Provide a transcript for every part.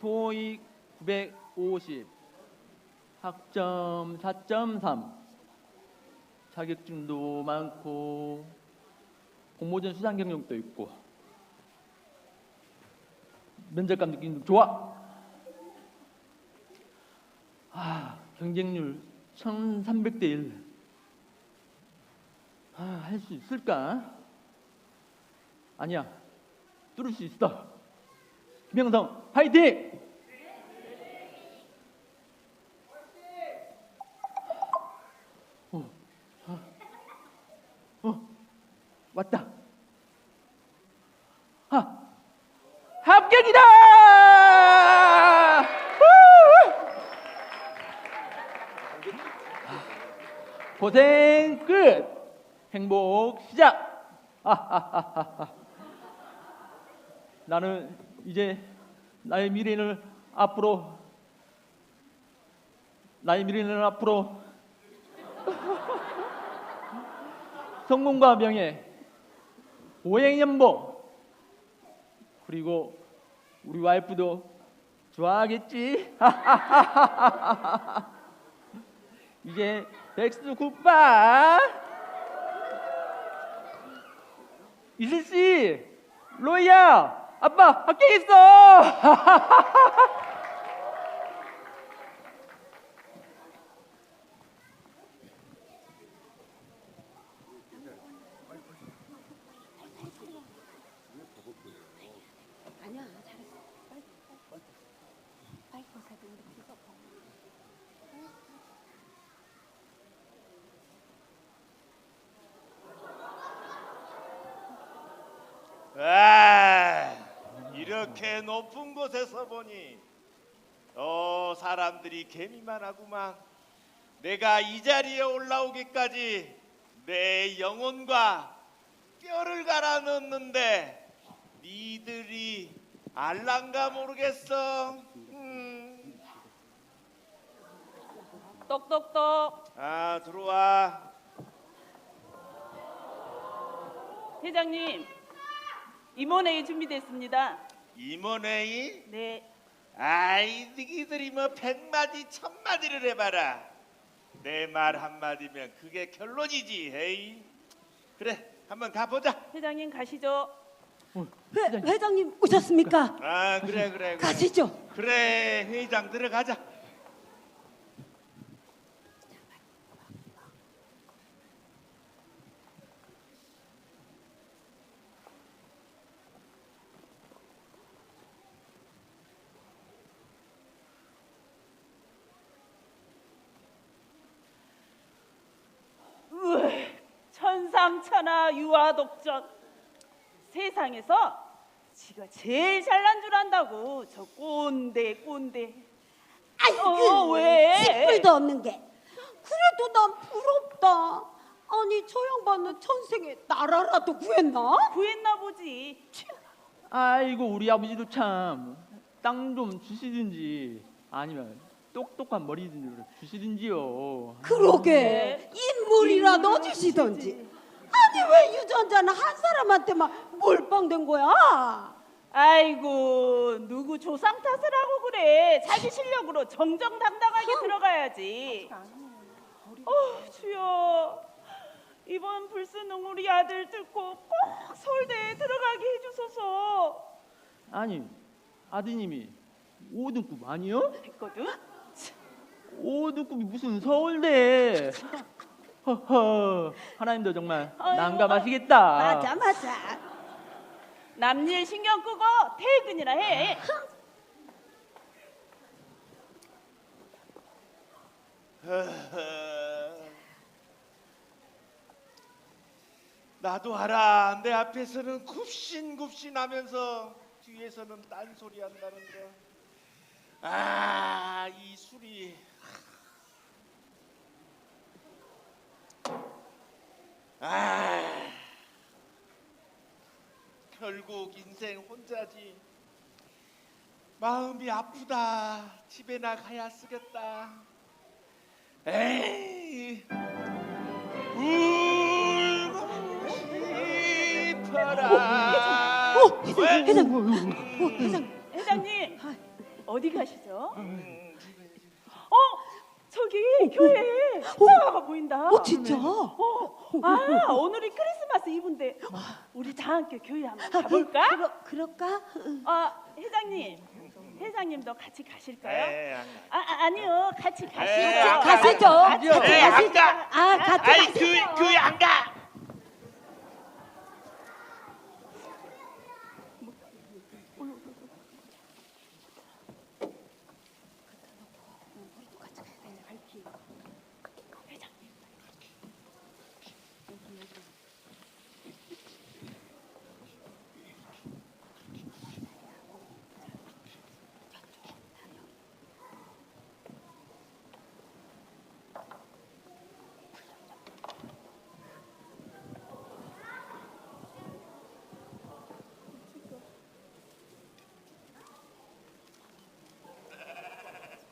토익 950 학점 4.3 자격증도 많고 공모전 수상 경력도 있고 면접관 느낌도 좋아. 아 경쟁률 1,300대 1. 아, 할 수 있을까? 아니야. 뚫을 수 있어. 김영성, 파이팅! 어, 어, 어, 왔다. 하, 합격이다! 후! 고생 끝! 행복 시작! 아하하하하. 나는 이제 나의 미래는 앞으로 나의 미래는 앞으로 성공과 명예, 오행연보 그리고 우리 와이프도 좋아하겠지? 이제 백수 굿바 이슬 씨, 로이야, 아빠 합격했어. 아니야 잘했어 빨리 빨리 빨리 벗어야 되는데 그거 봐. 아, 이렇게 높은 곳에서 보니 어 사람들이 개미만 하구만. 내가 이 자리에 올라오기까지 내 영혼과 뼈를 갈아 넣었는데 니들이 알란가 모르겠어. 음. 똑똑똑 아 들어와. 회장님 임원회의 준비됐습니다. 임원회의 네 아이 너희들이 뭐 백마디 천마디를 해봐라. 내 말 한마디면 그게 결론이지 에이. 그래 한번 가보자. 회장님 가시죠. 회, 회장님 오셨습니까? 아 그래 그래 그래. 가시죠. 그래 회장 들어가자 으, 천상천하 유아 독전 세상에서 지가 제일 잘난 줄 안다고 저 꼰대 꼰대. 아이고 어, 왜? 찌뿔도 없는 게 그래도 난 부럽다 아니 저 양반은 천생에 나라라도 구했나? 구했나 보지. 아이고 우리 아버지도 참 땅 좀 주시든지 아니면 똑똑한 머리든 주시든지요. 그러게 인물이라도 인물을 주시던지 아니 왜 유전자는 한 사람한테만 몰빵된 거야? 아이고 누구 조상 탓을 하고 그래. 자기 실력으로 정정당당하게 들어가야지. 어 주여 이번 불순능 우리 아들 뚫고 꼭 서울대에 들어가게 해주소서. 아니 아드님이 5등급 아니요? 했거든. 5등급이 무슨 서울대? 허허 하나님도 정말 난감하시겠다. 맞아 맞아 남일 신경 끄고 퇴근이나 해. 나도 알아 내 앞에서는 굽신굽신하면서 뒤에서는 딴소리 한다는데 아이 술이 아 결국 인생 혼자지 마음이 아프다 집에 나가야 쓰겠다 에이 울고 싶어라 어 회장 왜? 회장 어 회장 회장님 어디 가시죠? 음, 어 저기 교회에 십자가가 보인다. 어 진짜? 어, 아 오늘이 크리스 마스 이브인데 우리 다 함께 교회 한번 가볼까? 그러, 그럴까? 아 회장님, 회장님도 같이 가실까요? 에, 안 가. 아, 아 아니요 같이 에이, 가시죠. 안 가. 가시죠. 같이 에이, 안 가시죠. 가. 아 같이 아이 가시죠. 교회 안 가.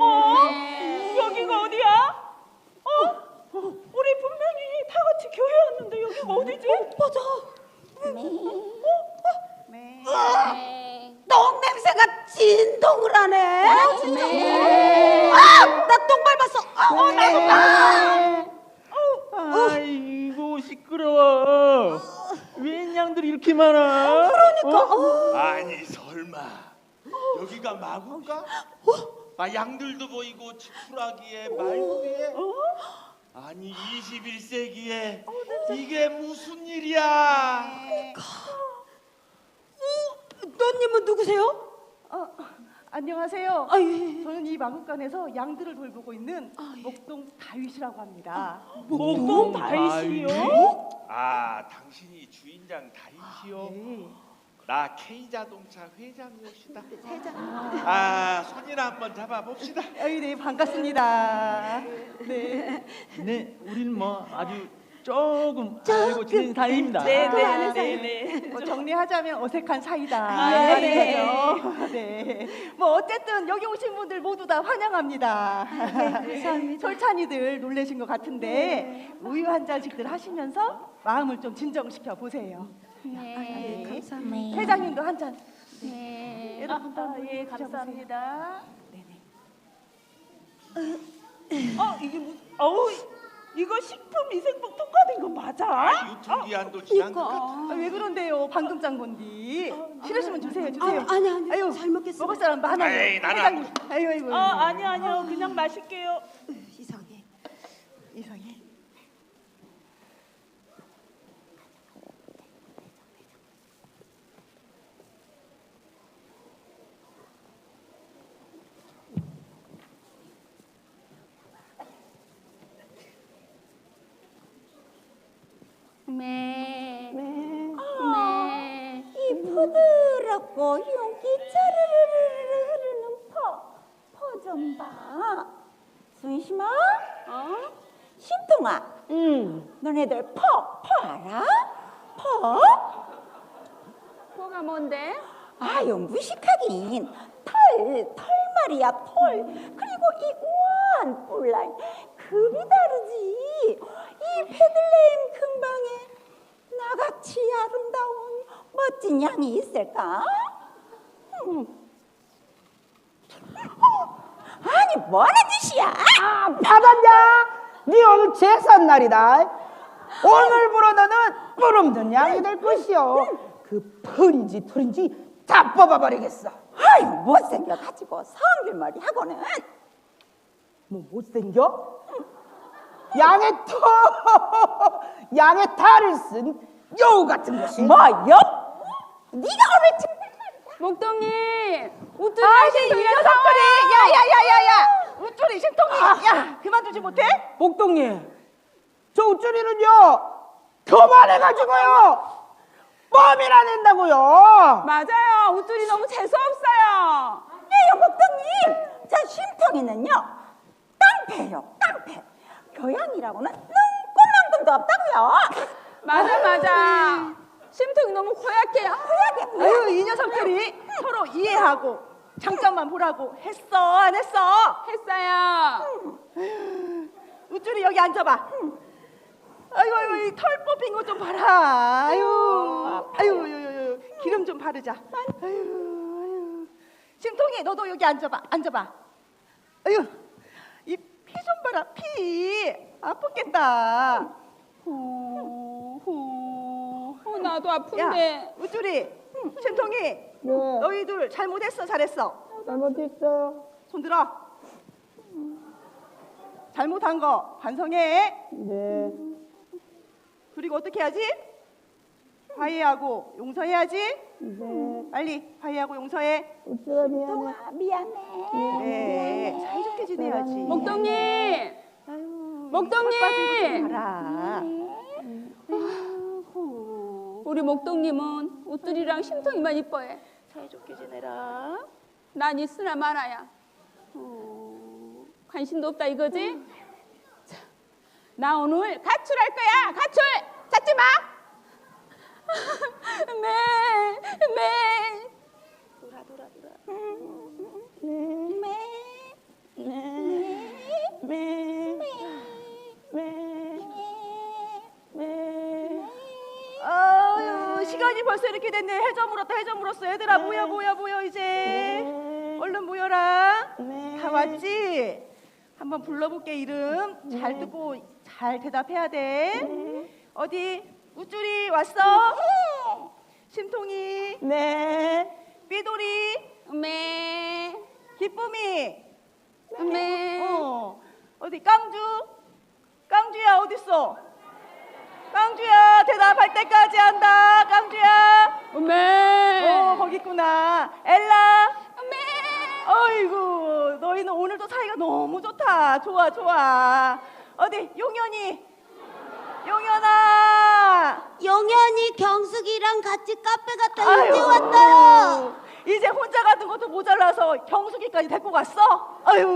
어? 여기가 어디야? 어? 우리 분명히 다 같이 교회 왔는데 여기가 어디지? 맞아. 네. 똥 냄새가 진동을 하네. 아, 나 똥 밟았어. 아, 어, 나도 봐. 아이고 시끄러워. 웬 양들이 이렇게 많아? 그러니까. 어? 아니 설마 여기가 마구가? 아 양들도 보이고 지푸라기에 말구에 아니 21세기에 이게 무슨 일이야? 너님은 누구세요? 어, 안녕하세요. 아, 예. 저는 이 마국간에서 양들을 돌보고 있는 목동 다윗이라고 합니다. 목동 다이시요? 아 당신이 주인장 다이시오? 네. 나 K 자동차 회장이옵시다. 아 손이나 한번 잡아봅시다. 네, 반갑습니다. 네. 네, 우리는 뭐 아주 조금 알고 지낸 사이입니다. 네, 그 네, 아는 네, 네. 뭐 정리하자면 어색한 사이다. 아, 이런 네. 거죠. 네. 뭐 어쨌든 여기 오신 분들 모두 다 환영합니다. 감사합니다. 솔찬이들 놀라신 것 같은데 우유 한 잔씩들 하시면서 마음을 좀 진정시켜 보세요. 네. 감사합니다. 회장님도 한 잔. 네. 여러분도 아, 한번 예. 감사합니다. 네네. 어, 이게 뭐, 어우, 이거 식품 위생법 통과된 거 맞아? 아 유통기한도 지난 것 같아. 아, 왜 그런데요? 방금 짠 건디. 싫으시면 주세요, 주세요. 아, 아니 아니. 아유, 잘 먹겠습니다. 먹을 사람 많아요. 에이, 나는 안 회장님. 아유, 아이고. 어, 아니요, 아니요. 그냥 마실게요. 이상해. 이상해. 네. 네. 네. 이 부드럽고 윤기차르르 흐르는 퍼, 퍼 좀 봐. 순심아, 어? 심통아, 응. 너네들 퍼, 퍼 알아? 퍼? 뭐가 뭔데? 아유, 무식하긴. 털, 털 말이야, 털. 그리고 이 우아한 뿔라인. 급이 다르지. 이 페들레임 근방에 나같이 아름다운 멋진 양이 있을까? 음. 어, 아니, 뭐하는 짓이야? 아, 받았냐? 네 오늘 제삿날이다. 오늘부로 너는 뿔 없는 양이 될 것이오. 그 털인지 털인지 다 뽑아버리겠어. 아유, 못생겨가지고 성질머리 하고는. 뭐 못생겨? 양의 털, 양의 탈을 쓴 여우 같은 것이. 뭐요? 네가 특별한 목동님, 우뚜리 아이, 이 녀석들이! 야, 야, 야, 야, 야! 우쭐이 심통이! 야, 그만두지 못해? 목동님, 저 우쭈리는요 그만해가지고요 뻔이나 낸다고요. 맞아요. 우뚜리 너무 재수없어요. 예요, 목동님. 저 쉼통이는요, 깡패요, 깡패. 교양이라고는 눈꼴만큼도 없다고요. 맞아, 맞아. 심통이 너무 고약해요. 고약해, 아유, 이 녀석들이 서로 이해하고 장점만 보라고 했어, 안 했어? 했어요. 우쭐이 여기 앉아봐. 아이고, 아이고, 이 털 뽑힌 거 좀 봐라. 아유, 아유, 아유, 아유, 기름 좀 바르자. 아유, 아유. 심통이 너도 여기 앉아봐. 앉아봐. 아유, 이 피 좀 봐라. 피 아프겠다. 후, 후. 어, 나도 야, 아픈데. 우쭈리, 심통이, 네. 너희 둘 잘못했어, 잘했어. 잘못했어요. 손 들어. 잘못한 거 반성해. 네. 그리고 어떻게 해야지? 화해하고 용서해야지. 네. 빨리 화해하고 용서해. 우쭈가 미안해. 아, 미안해. 네, 사이좋게 지내야지. 목동님. 아유, 목동님! 살 빠진 것좀 봐라. 우리 목동님은 옷들이랑 심통이만 이뻐해. 사이좋게 지내라. 난 있으나 마나야. 어, 관심도 없다 이거지? 자, 나 오늘 가출할 거야. 가출. 찾지 마. 매, 매. 돌아 돌아 돌아. 아유 시간이 벌써 이렇게 됐네. 해저 물었다 해저 물었어. 얘들아 모여 모여 모여 이제. 얼른 모여라. 다 왔지? 한번 불러볼게 이름. 잘 듣고 잘 대답해야 돼. 어디 우쭈리 왔어? 심통이, 네. 삐돌이, 매, 기쁨이. 매. 어 어디 깡주? 깡주야 어딨어? 깡주야 대답할 때까지 한다. 깡주야. 매. 어 거기 있구나. 엘라. 매. 어이구 너희는 오늘도 사이가 너무 좋다. 좋아 좋아. 어디 용현이. 용현아. 영현이 경숙이랑 같이 카페 갔다 일찍 왔어요. 이제 혼자 가는 것도 모자라서 경숙이까지 데리고 갔어? 아유,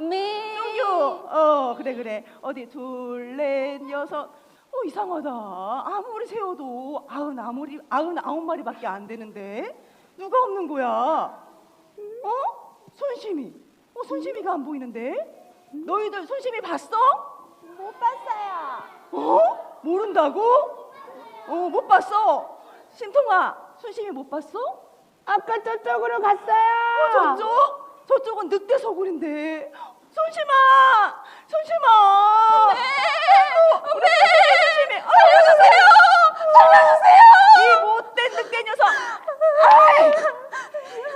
매. 쫑규. 어, 그래 그래. 어디 둘, 넷, 여섯. 어 이상하다. 아무리 세워도 아흔 아무리 아흔 아홉 마리밖에 안 되는데 누가 없는 거야? 어? 손심이. 어 손심이가 안 보이는데? 너희들 손심이 봤어? 못 봤어요. 어? 모른다고? 어, 못 봤어. 심통아, 순심이 못 봤어? 아까 저쪽으로 어, 갔어요. 저쪽? 저쪽은 늑대 서굴인데. 손심아! 손심아! 네! 우리 손심이! 살려주세요! 살려주세요! 이 못된 늑대 녀석! 아이!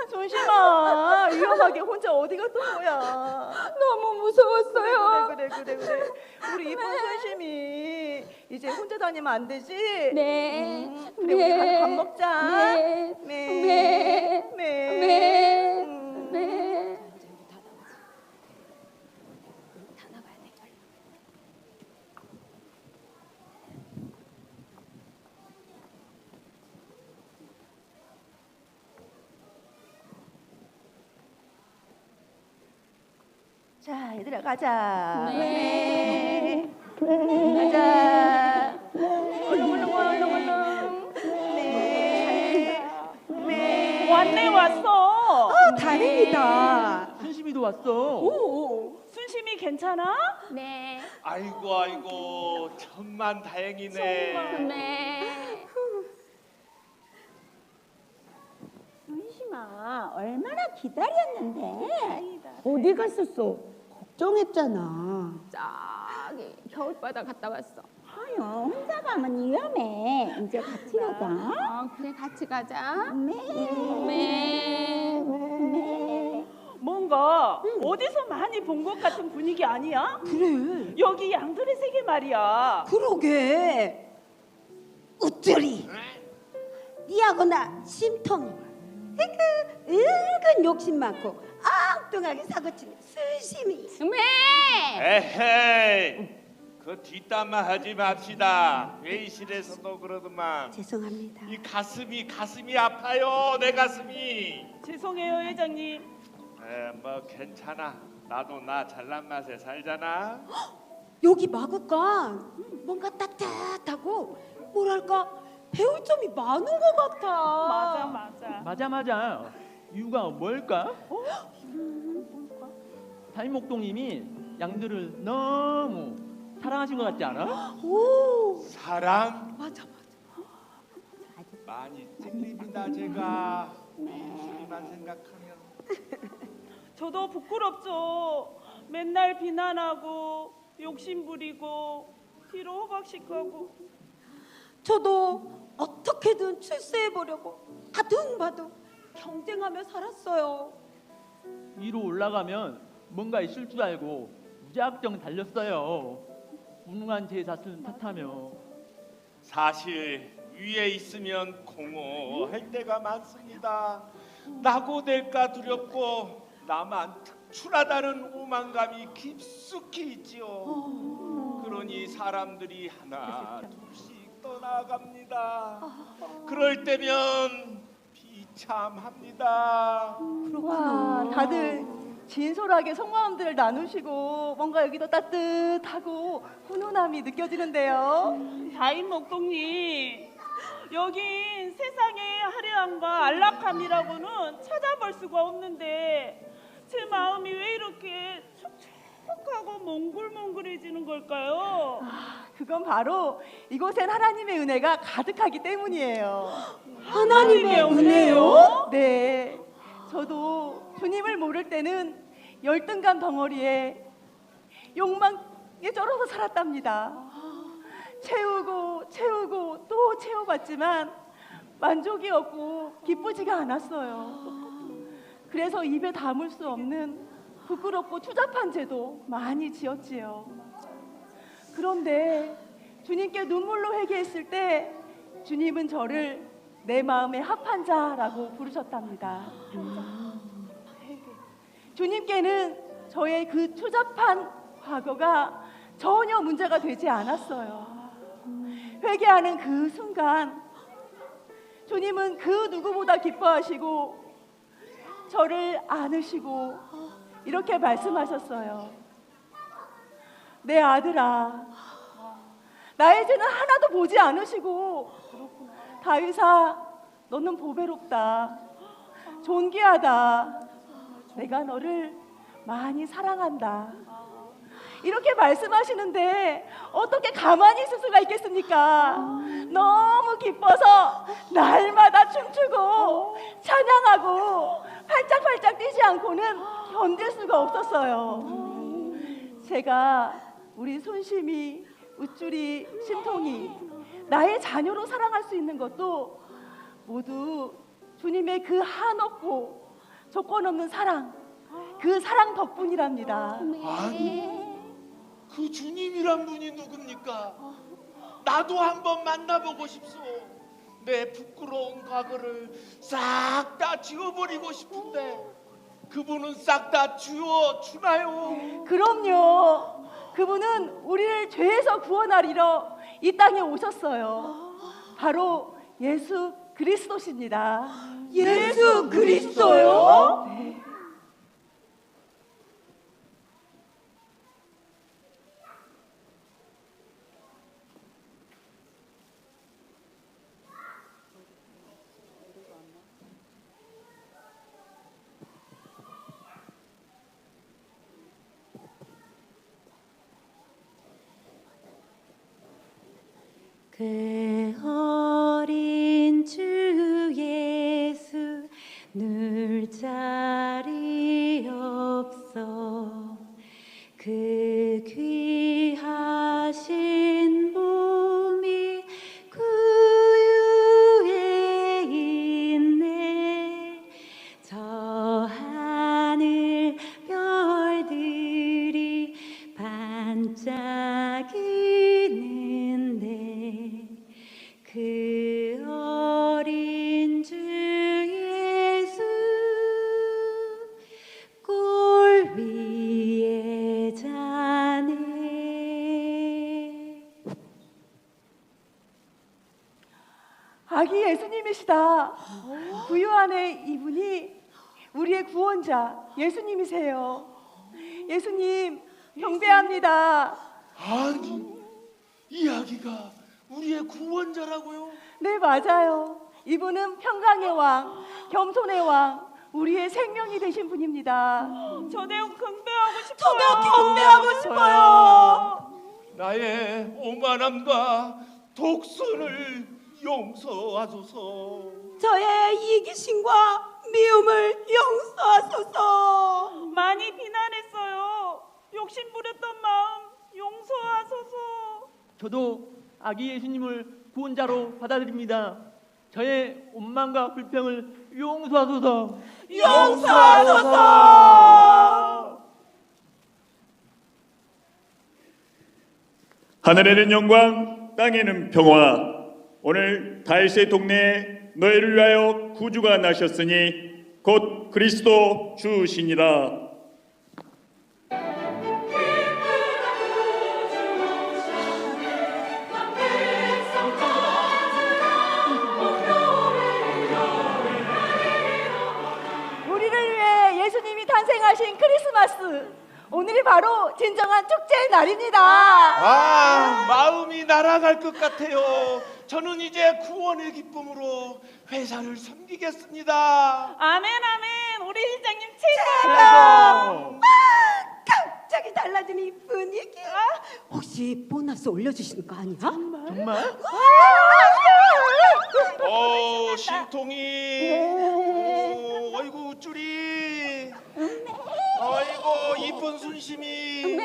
손심아! 위험하게 혼자 어디 갔던 거야? 너무 무서웠어요. 그래 그래 그래 그래 우리 이쁜 손심이 이제 혼자 다니면 안 되지? 네. 음, 그래 우리 가서 밥 먹자 네. 네. 네. 네. 매. 음. 매. 자 얘들아 가자 네. 가자 얼른 얼른 와 얼른 얼른 네. 네. 왔네 왔어. 다행이다 순심이도 왔어. 오, 순심이 괜찮아? 네. 아이고 아이고 천만 다행이네. 매. 순심아, 얼마나 기다렸는데. 어디 갔었어? 걱정했잖아. 저기 겨울바다 갔다 왔어. 아유, 혼자 가면 위험해. 이제 같이 가자. 어, 그래 같이 가자. 네. 매. 뭔가 어디서 많이 본 것 같은 분위기 아니야? 그래. 여기 양들의 세계 말이야. 그러게. 우쭈리. 니하고 나 심통이. 으 그, 은근 욕심 많고 엉뚱하게 사고치는 순심이. 매. 에헤이 그 뒷담화 하지 맙시다. 회의실에서도 그러더만 죄송합니다. 이 가슴이 가슴이 아파요 내 가슴이. 죄송해요 회장님. 에뭐 괜찮아. 나도 나 잘난 맛에 살잖아. 여기 마구간 뭔가 따뜻하고 뭐랄까 배울 점이 많은 것 같아. 맞아 맞아. 맞아 맞아. 이유가 뭘까? 어? 달목동님이 양들을 너무 사랑하신 것 같지 않아? 오, 사랑 맞아 맞아. 많이 찔립니다 제가 민수리만 생각하면 저도 부끄럽죠. 맨날 비난하고 욕심 부리고 뒤로 호박식하고 저도 어떻게든 출세해보려고 아둥바둥 경쟁하며 살았어요. 위로 올라가면 뭔가 있을 줄 알고 무작정 달렸어요. 무능한 제 자신을 탓하며 사실 위에 있으면 공허할 때가 많습니다. 낙오될까 두렵고 나만 특출하다는 오만감이 깊숙이 있지요. 그러니 사람들이 하나 둘씩 떠나갑니다. 그럴 때면 비참합니다. 와, 다들 진솔하게 속마음들을 나누시고 뭔가 여기도 따뜻하고 훈훈함이 느껴지는데요. 다인 목동님 여긴 세상의 화려함과 안락함이라고는 찾아볼 수가 없는데 제 마음이 왜 이렇게 촉촉 하고 몽글몽글해지는 걸까요? 그건 바로 이곳엔 하나님의 은혜가 가득하기 때문이에요. 하나님의 은혜요? 네. 저도 주님을 모를 때는 열등감 덩어리에 욕망에 쩔어서 살았답니다. 채우고 채우고 또 채워봤지만 만족이 없고 기쁘지가 않았어요. 그래서 입에 담을 수 없는 부끄럽고 추잡한 죄도 많이 지었지요. 그런데 주님께 눈물로 회개했을 때 주님은 저를 내 마음의 합한 자라고 부르셨답니다. 주님께는 저의 그 추잡한 과거가 전혀 문제가 되지 않았어요. 회개하는 그 순간 주님은 그 누구보다 기뻐하시고 저를 안으시고 이렇게 말씀하셨어요. 내 아들아, 나의 죄는 하나도 보지 않으시고 다윗아, 너는 보배롭다, 존귀하다. 내가 너를 많이 사랑한다. 이렇게 말씀하시는데 어떻게 가만히 있을 수가 있겠습니까? 너무 기뻐서 날마다 춤추고 찬양하고 팔짝팔짝 뛰지 않고는 견딜 수가 없었어요. 제가 우리 손심이, 우쭈리, 심통이 나의 자녀로 사랑할 수 있는 것도 모두 주님의 그 한없고 조건 없는 사랑, 그 사랑 덕분이랍니다. 아니 그 주님이란 분이 누굽니까? 나도 한번 만나보고 싶소. 내 부끄러운 과거를 싹 다 지워버리고 싶은데 그분은 싹다 지워 주나요? 그럼요. 그분은 우리를 죄에서 구원하리러 이 땅에 오셨어요. 바로 예수 그리스도십니다. 예수 그리스도요? 네. 그 아기 예수님이시다. 구유 안에 이분이 우리의 구원자 예수님이세요. 예수님 경배합니다. 아니 이야기가 우리의 구원자라고요? 네 맞아요. 이분은 평강의 왕, 겸손의 왕, 우리의 생명이 되신 분입니다. 저도 경배하고 싶어요. 저도 경배하고 싶어요. 나의 오만함과 독선을 용서하소서. 저의 이기심과 미움을 용서하소서. 많이 비난했어요. 욕심 부렸던 마음 용서하소서. 저도 아기 예수님을 구원자로 받아들입니다. 저의 원망과 불평을 용서하소서. 용서하소서. 하늘에는 영광, 땅에는 평화. 오늘 다윗의 동네에 너희를 위하여 구주가 나셨으니 곧 그리스도 주시니라. 우리를 위해 예수님이 탄생하신 크리스마스. 오늘이 바로 진정한 축제의 날입니다. 아, 마음이 날아갈 것 같아요. 저는 이제 구원의 기쁨으로 회사를 섬기겠습니다. 아멘 아멘. 우리 회장님 최고. 아, 갑자기 달라진 이 분위기. 혹시 보너스 올려주시는 거 아니야? 정말? 어, 신통이. 어, 아이고 우쭈리. 아이고 이쁜 순심이.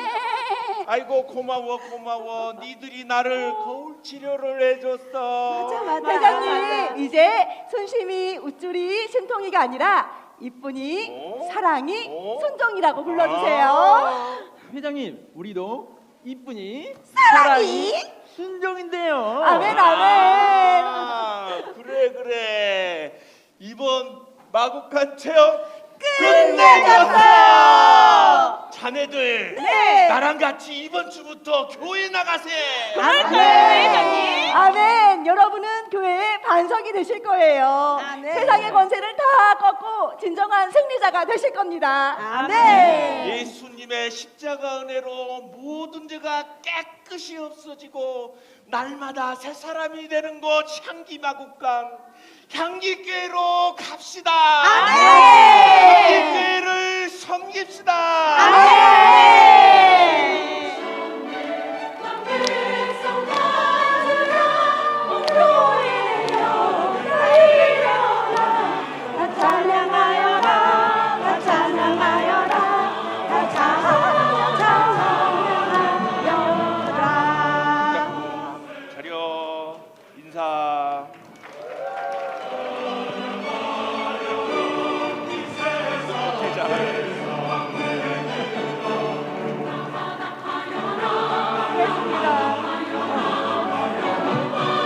아이고 고마워 고마워. 니들이 나를 거울 치료를 해줬어. 회장님, 이제 손심이 우쭈리 신통이가 아니라 이쁜이 어? 사랑이 어? 불러주세요. 아. 회장님, 우리도 이쁜이 사랑이 순종인데요. 아멘 아멘. 아, 그래 그래 이번 마구간 체험 끝내줬어 자네들 네. 나랑 같이 이번 주부터 교회 나가세 아멘. 아멘. 여러분은 교회의 반석이 되실 거예요. 세상의 권세를 다 꺾고 진정한 승리자가 되실 겁니다. 아멘. 예수님의 십자가 은혜로 모든 죄가 깨끗이 없어지고 날마다 새 사람이 되는 곳 향기 마구간 향기교회로 갑시다 향기교회를 섬깁시다